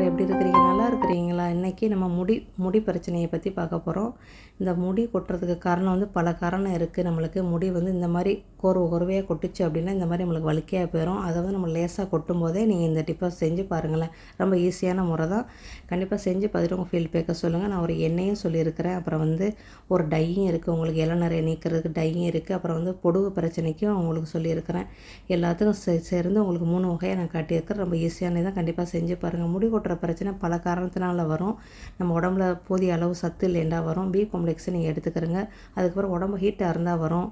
எல்லோரும் எப்படி இருக்கிறீங்க? நல்லா இருக்கிறீங்களா? இன்றைக்கி நம்ம முடி முடி பிரச்சனையை பற்றி பார்க்க போகிறோம் இந்த முடி கொட்டுறதுக்கு காரணம் வந்து பல காரணம் இருக்குது நம்மளுக்கு முடி வந்து இந்த மாதிரி கோர்வை கோர்வையாக கொட்டுச்சு அப்படின்னா இந்த மாதிரி நம்மளுக்கு வலிக்கையாக போயிடும் அதை வந்து நம்ம லேசாக கொட்டும் போதே நீங்கள் இந்த டிப்பை செஞ்சு பாருங்களேன். ரொம்ப ஈஸியான முறை தான். கண்டிப்பாக செஞ்சு பார்த்துட்டு உங்கள் ஃபீல் பேக்க சொல்லுங்கள் நான் ஒரு எண்ணெயும் சொல்லியிருக்கிறேன். அப்புறம் வந்து ஒரு டையும் இருக்குது உங்களுக்கு இளநறைய நீக்கிறதுக்கு டையும் இருக்குது அப்புறம் வந்து பொடுகு பிரச்சனைக்கும் உங்களுக்கு சொல்லியிருக்கிறேன். எல்லாத்துக்கும் சே சேர்ந்து உங்களுக்கு மூணு வகையாக நான் காட்டியிருக்கிறேன். ரொம்ப ஈஸியானது தான். கண்டிப்பாக செஞ்சு பாருங்கள் முடி கொட்டுற பிரச்சனை பல காரணத்தினால வரும். நம்ம உடம்புல போதிய அளவு சத்து இல்லைண்டா வரும். பி காம்ப்ளெக்ஸை நீங்கள் எடுத்துக்கிறங்க. அதுக்கப்புறம் உடம்பு ஹீட்டாக இருந்தால் வரும்.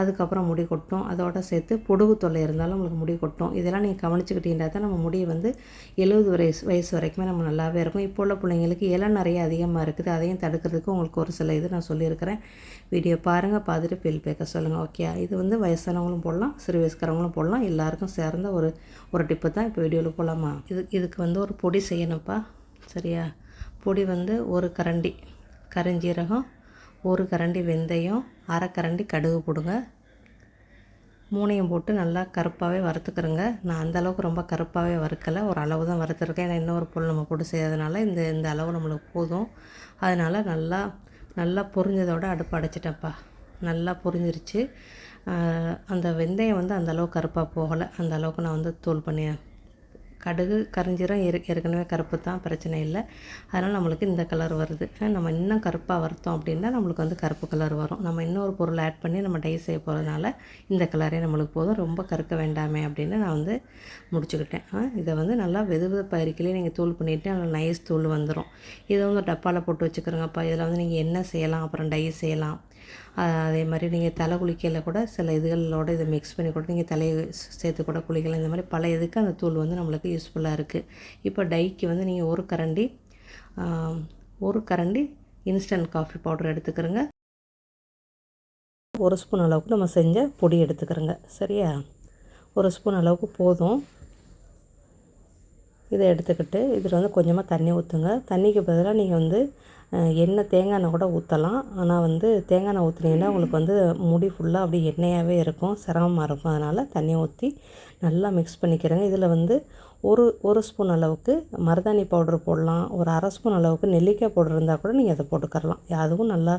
அதுக்கப்புறம் முடி கொட்டும். அதோட சேர்த்து பொடுகு தொல்லை இருந்தாலும் உங்களுக்கு முடி கொட்டும். இதெல்லாம் நீங்கள் கவனிச்சுக்கிட்டீங்கன்னா தான் நம்ம முடி வந்து எழுபது வயசு வயசு வரைக்குமே நம்ம நல்லாவே இருக்கும். இப்போ உள்ள பிள்ளைங்களுக்கு இலை நிறைய அதிகமாக இருக்குது. அதையும் தடுக்கிறதுக்கு உங்களுக்கு ஒரு சில இது நான் சொல்லியிருக்கிறேன். வீடியோ பாருங்கள் பார்த்துட்டு பில் பேக்க சொல்லுங்கள் ஓகே இது வந்து வயசானவங்களும் போடலாம். சிறு வயசுக்காரவங்களும் போடலாம். எல்லாருக்கும் சேர்ந்த ஒரு ஒரு டிப்பு தான் இப்போ வீடியோவில் போகலாமா இது இதுக்கு வந்து ஒரு பொடி செய்ய செய்யணும்ப்பா. சரியா? பொடி வந்து ஒரு கரண்டி கருஞ்சீரகம் ஒரு கரண்டி வெந்தயம் அரை கரண்டி கடுகு போடுங்க. மூணையும் போட்டு நல்லா கருப்பாகவே வறுத்துக்கிறோங்க. நான் அந்தளவுக்கு ரொம்ப கருப்பாகவே வறுக்கலை. ஒரு அளவு தான் வறுத்துருக்கேன். ஏன்னா இன்னொரு பொருள் நம்ம போட்டு செய்யறதுனால இந்த இந்த அளவு நம்மளுக்கு போதும். அதனால் நல்லா நல்லா பொரிஞ்சதோட அடுப்பு அடைச்சிட்டேன்ப்பா. நல்லா பொரிஞ்சிருச்சு. அந்த வெந்தயம் வந்து அந்த அளவுக்கு கருப்பாக போகலை. அந்த அளவுக்கு நான் வந்து தூள் பண்ணி கடுகு கரிஞ்சீரம் ஏற் ஏற்கனவே கருப்பு தான் பிரச்சனை இல்லை. அதனால் நம்மளுக்கு இந்த கலர் வருது. நம்ம இன்னும் கருப்பாக வறுத்தோம் அப்படின்னா நம்மளுக்கு வந்து கருப்பு கலர் வரும். நம்ம இன்னொரு பொருள் ஆட் பண்ணி நம்ம டை செய்ய போகிறதுனால இந்த கலரே நம்மளுக்கு போதும். ரொம்ப கருக்க வேண்டாமே அப்படின்னு நான் வந்து முடிச்சுக்கிட்டேன். இதை வந்து நல்லா வெது வெது பயிரிக்கலையே நீங்கள் தூள் பண்ணிவிட்டு நல்லா நைஸ் தூள் வந்துடும் இதை வந்து டப்பாவில் போட்டு வச்சுக்கிறோங்கப்பா. இதில் வந்து நீங்கள் என்ன செய்யலாம்? அப்புறம் டை செய்யலாம். அதே மாதிரி நீங்கள் தலை குளிக்கையில் கூட சில இதுகளோட இதை மிக்ஸ் பண்ணி கூட நீங்கள் தலையை சேர்த்து கூட குளிக்கலாம். இந்த மாதிரி பல இதுக்கு அந்த தூள் வந்து நம்மளுக்கு யூஸ்ஃபுல்லாக இருக்குது இப்போ டைக்கு வந்து நீங்கள் ஒரு கரண்டி ஒரு கரண்டி இன்ஸ்டன்ட் காஃபி பவுடர் எடுத்துக்கிறோங்க. ஒரு ஸ்பூன் அளவுக்கு நம்ம செஞ்ச பொடி எடுத்துக்கிறோங்க. சரியா? ஒரு ஸ்பூன் அளவுக்கு போதும். இதை எடுத்துக்கிட்டு இதில் வந்து கொஞ்சமாக தண்ணி ஊற்றுங்க தண்ணிக்கு பதிலாக நீங்கள் வந்து எண்ணெய் தேங்காய் எண்ணெய் கூட ஊற்றலாம் ஆனால் வந்து தேங்காய் எண்ணெய் ஊற்றுனீங்கன்னா உங்களுக்கு வந்து முடி ஃபுல்லாக அப்படியே எண்ணெயாகவே இருக்கும். சிரமமாக இருக்கும். அதனால் தண்ணி ஊற்றி நல்லா மிக்ஸ் பண்ணிக்கிறேங்க. இதில் வந்து ஒரு ஒரு ஸ்பூன் அளவுக்கு மருதாணி பவுடர் போடலாம். ஒரு அரை ஸ்பூன் அளவுக்கு நெல்லிக்காய் பவுடர் இருந்தால் கூட நீங்கள் அதை போட்டுக்கரலாம் அதுவும் நல்லா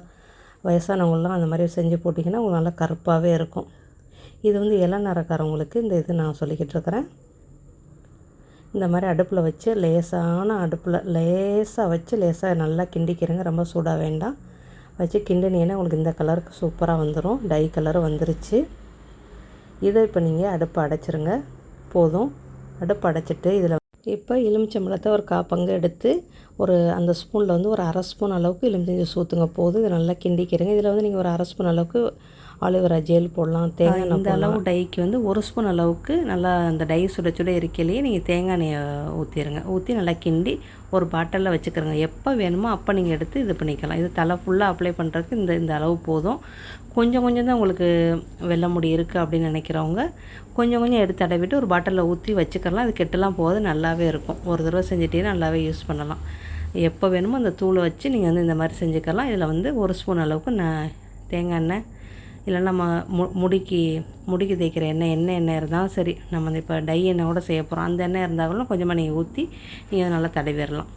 வயசானவங்களாம் அந்த மாதிரி செஞ்சு போட்டிங்கன்னா உங்களுக்கு நல்லா கருப்பாகவே இருக்கும். இது வந்து இளநரக்காரவங்களுக்கு இந்த இது நான் சொல்லிக்கிட்டு இருக்கிறேன். இந்த மாதிரி அடுப்பில் வச்சு லேசான அடுப்பில் லேசாக வச்சு லேசாக நல்லா கிண்டிக்கிறேங்க. ரொம்ப சூடாக வேண்டாம். வச்சு கிண்டினீங்கன்னா உங்களுக்கு இந்த கலருக்கு சூப்பராக வந்துடும் டை கலர் வந்துருச்சு. இதை இப்போ நீங்கள் அடுப்பை அடைச்சிருங்க. போதும். அடுப்பு அடைச்சிட்டு இதில் இப்போ எலுமிச்சம்பழத்தை ஒரு காப்பங்கு எடுத்து ஒரு அந்த ஸ்பூனில் வந்து ஒரு அரை ஸ்பூன் அளவுக்கு எலுமிச்சஞ்சி ஊற்றுங்க போதும். இதை நல்லா கிண்டிக்கிறேங்க. இதில் வந்து நீங்கள் ஒரு அரை ஸ்பூன் அளவுக்கு ஆலிவரா ஜெல் போடலாம் தேங்காய் இந்த அளவு டைக்கு வந்து ஒரு ஸ்பூன் அளவுக்கு நல்லா அந்த டை சுட சுட இருக்கையிலேயே நீங்கள் தேங்காய் எண்ணெயை ஊற்றிடுங்க ஊற்றி நல்லா கிண்டி ஒரு பாட்டிலில் வச்சுக்கிறோங்க. எப்போ வேணுமோ அப்போ நீங்கள் எடுத்து இது பண்ணிக்கலாம். இது தலை ஃபுல்லாக அப்ளை பண்ணுறதுக்கு இந்த இந்த அளவு போதும். கொஞ்சம் கொஞ்சம் தான் உங்களுக்கு வெள்ளை முடி இருக்குது அப்படின்னு நினைக்கிறவங்க கொஞ்சம் கொஞ்சம் எடுத்து தடவிட்டு ஒரு பாட்டிலில் ஊற்றி வச்சுக்கலாம் அது கெட்டெல்லாம் போகாது நல்லாவே இருக்கும். ஒரு தடவை செஞ்சிட்டீங்கன்னா நல்லாவே யூஸ் பண்ணலாம். எப்போ வேணுமோ அந்த தூளை வச்சு நீங்கள் வந்து இந்த மாதிரி செஞ்சுக்கலாம் இதில் வந்து ஒரு ஸ்பூன் அளவுக்கு நான் தேங்காய் எண்ணெய் இல்லை நம்ம மு முடிக்கு முடிக்கு தேய்க்கிற எண்ணெய் என்ன எண்ணெய் இருந்தாலும் சரி நம்ம இப்போ டை எண்ணெய் கூட செய்ய போகிறோம் அந்த எண்ணெய் இருந்தாலும் கொஞ்சமாக நீங்கள் ஊற்றி நீங்கள் நல்லா தடவிடலாம்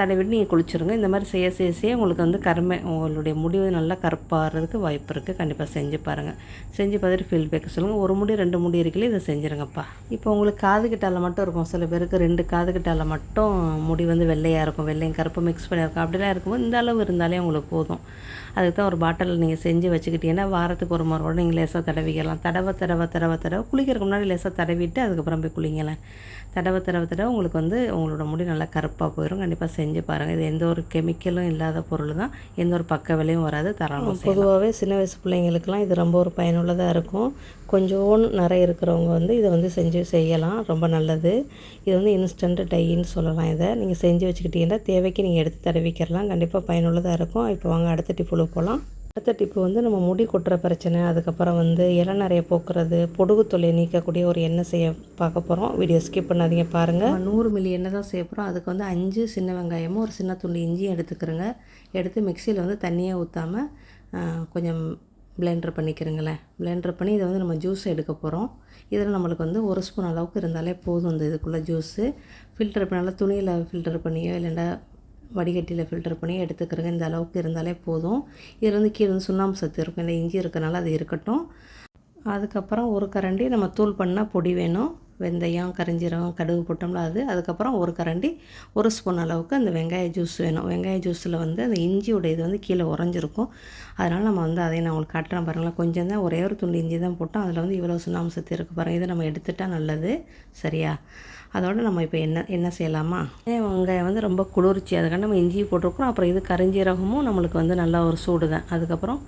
தடவிட்டு நீங்கள் குளிச்சுருங்க. இந்த மாதிரி செய்ய செய்ய செய்ய உங்களுக்கு வந்து கருமை உங்களுடைய முடிவு நல்லா கருப்பாகிறதுக்கு வாய்ப்பு இருக்குது கண்டிப்பாக செஞ்சு பாருங்கள் செஞ்சு பார்த்துட்டு ஃபீல்பேக் சொல்லுங்கள் ஒரு முடி ரெண்டு முடி இருக்குல்ல இதை செஞ்சுருங்கப்பா. இப்போ உங்களுக்கு காது கிட்டால மட்டும் இருக்கும். சில பேருக்கு ரெண்டு காது கிட்டால மட்டும் முடி வந்து வெள்ளையாக இருக்கும். வெள்ளையும் கருப்பு மிக்ஸ் பண்ணியிருக்கும் அப்படிலாம் இருக்கும்போது இந்த அளவு இருந்தாலே உங்களுக்கு போதும். அதுக்கு தான் ஒரு பாட்டில் நீங்கள் செஞ்சு வச்சுக்கிட்டீங்கன்னா வாரத்துக்கு ஒரு முறை கூட நீங்கள் லேசாக தடவிக்கலாம். தடவை தடவை தடவை தடவை. குளிக்கிறதுக்கு முன்னாடி லேசாக தடவிட்டு அதுக்கப்புறம் போய் குளிங்களேன். தடவை தடவை தடவை உங்களுக்கு வந்து உங்களோட முடி நல்லா கருப்பாக போயிடும் கண்டிப்பாக செஞ்சு செஞ்சு பாருங்கள் இது எந்த ஒரு கெமிக்கலும் இல்லாத பொருள் தான். எந்த ஒரு பக்க விலையும் வராது. தரலாம் பொதுவாகவே சின்ன வயசு பிள்ளைங்களுக்குலாம் இது ரொம்ப ஒரு பயனுள்ளதாக இருக்கும். கொஞ்சோண்டு நிறைய இருக்கிறவங்க வந்து இதை வந்து செஞ்சு செய்யலாம். ரொம்ப நல்லது. இது வந்து இன்ஸ்டன்ட் டைன்னு சொல்லலாம் இதை. நீங்கள் செஞ்சு வச்சுக்கிட்டீங்கன்னா தேவைக்கு நீங்கள் எடுத்து தடவிக்கிறலாம். கண்டிப்பாக பயனுள்ளதாக இருக்கும். இப்போ வாங்க அடுத்த டிப்பில் போகலாம் அடுத்த டிப்பு வந்து நம்ம முடி கொட்டுற பிரச்சனை அதுக்கப்புறம் வந்து இளநறைய போக்குறது பொடுகு தொல்லை நீக்கக்கூடிய ஒரு எண்ணெய் செய்ய பார்க்க போகிறோம் வீடியோ ஸ்கிப் பண்ணாதீங்க பாருங்கள் நூறு மில்லி எண்ணெய் தான் செய்ய போகிறோம் அதுக்கு வந்து அஞ்சு சின்ன வெங்காயமும் ஒரு சின்ன துண்டு இஞ்சியும் எடுத்துக்கிறோங்க. எடுத்து மிக்சியில் வந்து தண்ணியை ஊற்றாமல் கொஞ்சம் பிளெண்டர் பண்ணிக்கிறங்களேன். பிளெண்டர் பண்ணி இதை வந்து நம்ம ஜூஸ் எடுக்க போகிறோம் இதில் நம்மளுக்கு வந்து ஒரு ஸ்பூன் அளவுக்கு இருந்தாலே போதும் இந்த இதுக்குள்ளே ஜூஸு ஃபில்டர் பண்ணால துணியில் ஃபில்டர் பண்ணியோ இல்லைன்னா வடிகட்டியில் ஃபில்டர் பண்ணி எடுத்துக்கிறேங்க இந்த அளவுக்கு இருந்தாலே போதும். இதில் வந்து கீழே வந்து சுண்ணாம்பு சத்து இருக்கும். இல்லை இஞ்சி இருக்கனால அது இருக்கட்டும். அதுக்கப்புறம் ஒரு கரண்டி நம்ம தூள் பண்ணால் பொடி வேணும். வெந்தயம் கரிஞ்சீரகம் கடுகு போட்டோம்ல அது. அதுக்கப்புறம் ஒரு கரண்டி ஒரு ஸ்பூன் அளவுக்கு அந்த வெங்காய ஜூஸ் வேணும். வெங்காய ஜூஸில் வந்து அந்த இஞ்சியோட இது வந்து கீழே உறைஞ்சிருக்கும். அதனால் நம்ம வந்து அதை நான் உங்களுக்கு காட்டுறேன் பாருங்களேன். கொஞ்சம் தான் ஒரே ஒரு துண்டு இஞ்சி தான் போட்டோம். அதில் வந்து இவ்வளோ சுண்ணாம்பு சத்து இருக்குது பாருங்கள் இதை நம்ம எடுத்துட்டால் நல்லது. சரியா? அதோடு நம்ம இப்போ என்ன என்ன செய்யலாமா? வெங்காயம் வந்து ரொம்ப குளிர்ச்சி. அதுக்காக நம்ம இஞ்சி போட்டிருக்கோம் அப்புறம் இது கரிஞ்சீரகமும் நம்மளுக்கு வந்து நல்லா ஒரு சூடு தான். அதுக்கப்புறம்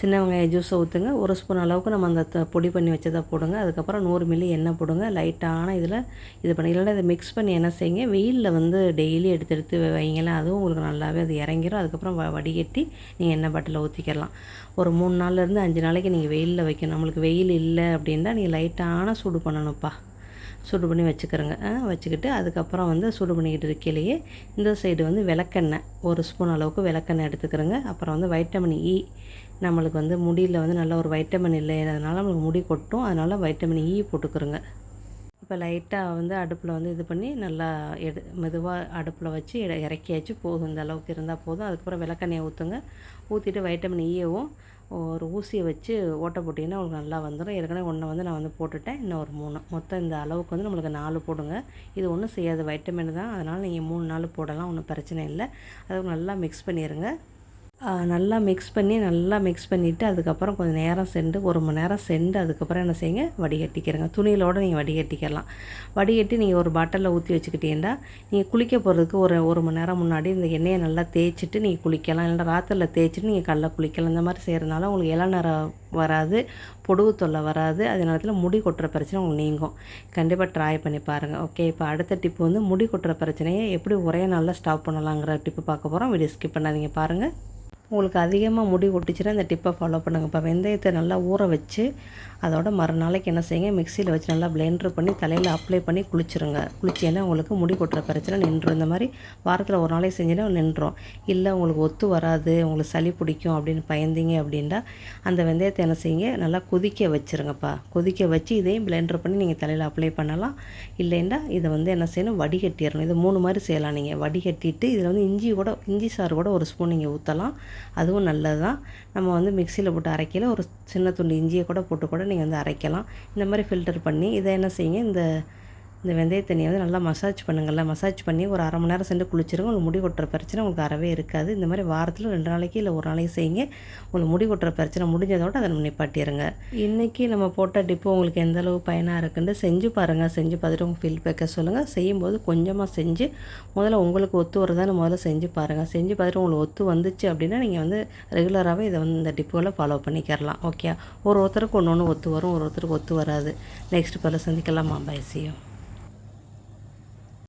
சின்ன வெங்காய ஜூஸை ஊற்றுங்க ஒரு ஸ்பூன் அளவுக்கு நம்ம அந்த பொடி பண்ணி வச்சதை போடுங்க. அதுக்கப்புறம் நூறு மில்லி எண்ணெய் போடுங்க. லைட்டான இதில் இது பண்ணி இல்லைன்னா இதை மிக்ஸ் பண்ணி என்ன செய்யுங்க? வெயிலில் வந்து டெய்லி எடுத்து எடுத்து வைங்களேன். அதுவும் உங்களுக்கு நல்லாவே அது இறங்கிடும் அதுக்கப்புறம் வ வடிகட்டி நீங்கள் எண்ணெய் பாட்டில் ஊற்றிக்கலாம் ஒரு மூணு நாள்லேருந்து அஞ்சு நாளைக்கு நீங்கள் வெயிலில் வைக்கணும். நம்மளுக்கு வெயில் இல்லை அப்படின்னா நீங்கள் லைட்டான சூடு பண்ணணும்ப்பா. சூடு பண்ணி வச்சுக்கிறேங்க. வச்சுக்கிட்டு அதுக்கப்புறம் வந்து சூடு பண்ணிக்கிட்டு இருக்கையிலேயே இந்த சைடு வந்து விளக்கெண்ணெய் ஒரு ஸ்பூன் அளவுக்கு விளக்கெண்ணெய் எடுத்துக்கிறேங்க. அப்புறம் வந்து வைட்டமின் இ நம்மளுக்கு வந்து முடியில் வந்து நல்ல ஒரு வைட்டமின் இல்லை அதனால் நம்மளுக்கு முடி கொட்டும். அதனால் வைட்டமின் இ போட்டுக்கிறோங்க. இப்போ லைட்டாக வந்து அடுப்பில் வந்து இது பண்ணி நல்லா எடு மெதுவாக அடுப்பில் வச்சு இறக்கியாச்சு. போதும் இந்த அளவுக்கு இருந்தால் போதும். அதுக்கப்புறம் விளக்கெண்ணெயை ஊற்றுங்க ஊற்றிட்டு வைட்டமின் ஈயவும் ஒரு ஊசியை வச்சு ஓட்டை போட்டிங்கன்னா உங்களுக்கு நல்லா வந்துடும் ஏற்கனவே ஒன்றை வந்து நான் வந்து போட்டுட்டேன். இன்னும் ஒரு மூணு. மொத்தம் இந்த அளவுக்கு வந்து நம்மளுக்கு நாலு போடுங்க. இது ஒன்றும் செய்யாது. வைட்டமின் தான். அதனால் நீங்கள் மூணு நாள் போடலாம். ஒன்றும் பிரச்சனை இல்லை. அதுக்கு நல்லா மிக்ஸ் பண்ணிடுங்க நல்லா மிக்ஸ் பண்ணி நல்லா மிக்ஸ் பண்ணிவிட்டு அதுக்கப்புறம் கொஞ்சம் நேரம் சென்று ஒரு மணி நேரம் சென்று அதுக்கப்புறம் என்ன செய்யுங்க? வடிகட்டிக்கிறங்க. துணியிலோடு நீங்கள் வடிகட்டிக்கலாம். வடிகட்டி நீங்கள் ஒரு பாட்டிலில் ஊற்றி வச்சுக்கிட்டீங்கன்னா நீங்கள் குளிக்க போகிறதுக்கு ஒரு ஒரு மணி நேரம் முன்னாடி இந்த எண்ணெயை நல்லா தேய்ச்சிட்டு நீங்கள் குளிக்கலாம். இல்லைன்னா ராத்திரில் தேய்ச்சிட்டு நீங்கள் கடல குளிக்கலாம். இந்த மாதிரி செய்கிறதுனால உங்களுக்கு இளநரம் வராது பொடுகு தொல்லை வராது. அதே நேரத்தில் முடி கொட்டுற பிரச்சனை உங்களுக்கு நீங்கும். கண்டிப்பாக ட்ரை பண்ணி பாருங்கள் ஓகே இப்போ அடுத்த டிப்பு வந்து முடி கொட்டுற பிரச்சனையை எப்படி ஒரே நாளில் ஸ்டாப் பண்ணலாங்கிற டிப்பு பார்க்க போகிறோம் வீடியோ ஸ்கிப் பண்ணாதீங்க பாருங்கள் உங்களுக்கு அதிகமாக முடி ஒட்டிச்சுன்னா இந்த டிப்பை ஃபாலோ பண்ணுங்கள் இப்போ வெந்தயத்தை நல்லா ஊற வச்சு அதோட மறுநாளைக்கு என்ன செய்யுங்க? மிக்சியில் வச்சு நல்லா பிளெண்டர் பண்ணி தலையில் அப்ளை பண்ணி குளிச்சுருங்க. குளிச்சேன்னா உங்களுக்கு முடி கொட்டுற பிரச்சனை நின்றும். இந்த மாதிரி வாரத்தில் ஒரு நாளைக்கு செஞ்சுன்னா நின்றோம். இல்லை உங்களுக்கு ஒத்து வராது உங்களுக்கு சளி பிடிக்கும் அப்படின்னு பயந்தீங்க அப்படின்னா அந்த வெந்தயத்தை என்ன செய்யுங்க? நல்லா கொதிக்க வச்சுருங்கப்பா. கொதிக்க வச்சு இதையும் பிளெண்டர் பண்ணி நீங்கள் தலையில் அப்ளை பண்ணலாம். இல்லைன்னா இதை வந்து என்ன செய்யணும்? வடிகட்டிடணும். இது மூணு மாதிரி செய்யலாம் நீங்கள் வடிகட்டிட்டு இதில் வந்து இஞ்சி கூட இஞ்சி சாறு கூட ஒரு ஸ்பூன் நீங்கள் ஊற்றலாம் அதுவும் நல்லது தான் நம்ம வந்து மிக்சியில் போட்டு அரைக்கல ஒரு சின்ன துண்டு இஞ்சியை கூட போட்டு கூட நீங்கள் வந்து அரைக்கலாம். இந்த மாதிரி ஃபில்டர் பண்ணி இதை என்ன செய்யுங்க இந்த இந்த வெந்தய தண்ணியை வந்து நல்லா மசாஜ் பண்ணுங்கள்ல. மசாஜ் பண்ணி ஒரு அரை மணி நேரம் சென்று குளிச்சிருங்க. உங்களுக்கு முடி கொட்டுற பிரச்சனை உங்களுக்கு அறவே இருக்காது. இந்த மாதிரி வாரத்தில் ரெண்டு நாளைக்கு இல்லை ஒரு நாளைக்கு செய்யுங்க. உங்களுக்கு முடி கொட்டுற பிரச்சனை முடிஞ்சதோட அதை நம்ம நிப்பாட்டிடுங்க இன்றைக்கி நம்ம போட்ட டிப்பு உங்களுக்கு எந்த அளவு பயனாக இருக்குன்னு செஞ்சு பாருங்கள் செஞ்சு பார்த்துட்டு உங்கள் ஃபீல் பேக்க சொல்லுங்கள் செய்யும்போது கொஞ்சமாக செஞ்சு முதல்ல உங்களுக்கு ஒத்து வருதான்னு முதல்ல செஞ்சு பாருங்கள் செஞ்சு பார்த்துட்டு உங்களுக்கு ஒத்து வந்துச்சு அப்படின்னா நீங்கள் வந்து ரெகுலராகவே இதை வந்து இந்த டிப்புகளை ஃபாலோ பண்ணிக்கிறலாம் ஓகே ஒரு ஒருத்தருக்கு ஒன்று ஒன்று ஒத்து வரும் ஒரு ஒருத்தருக்கு ஒத்து வராது. நெக்ஸ்ட் பல சந்திக்கலாமா. செய்யும்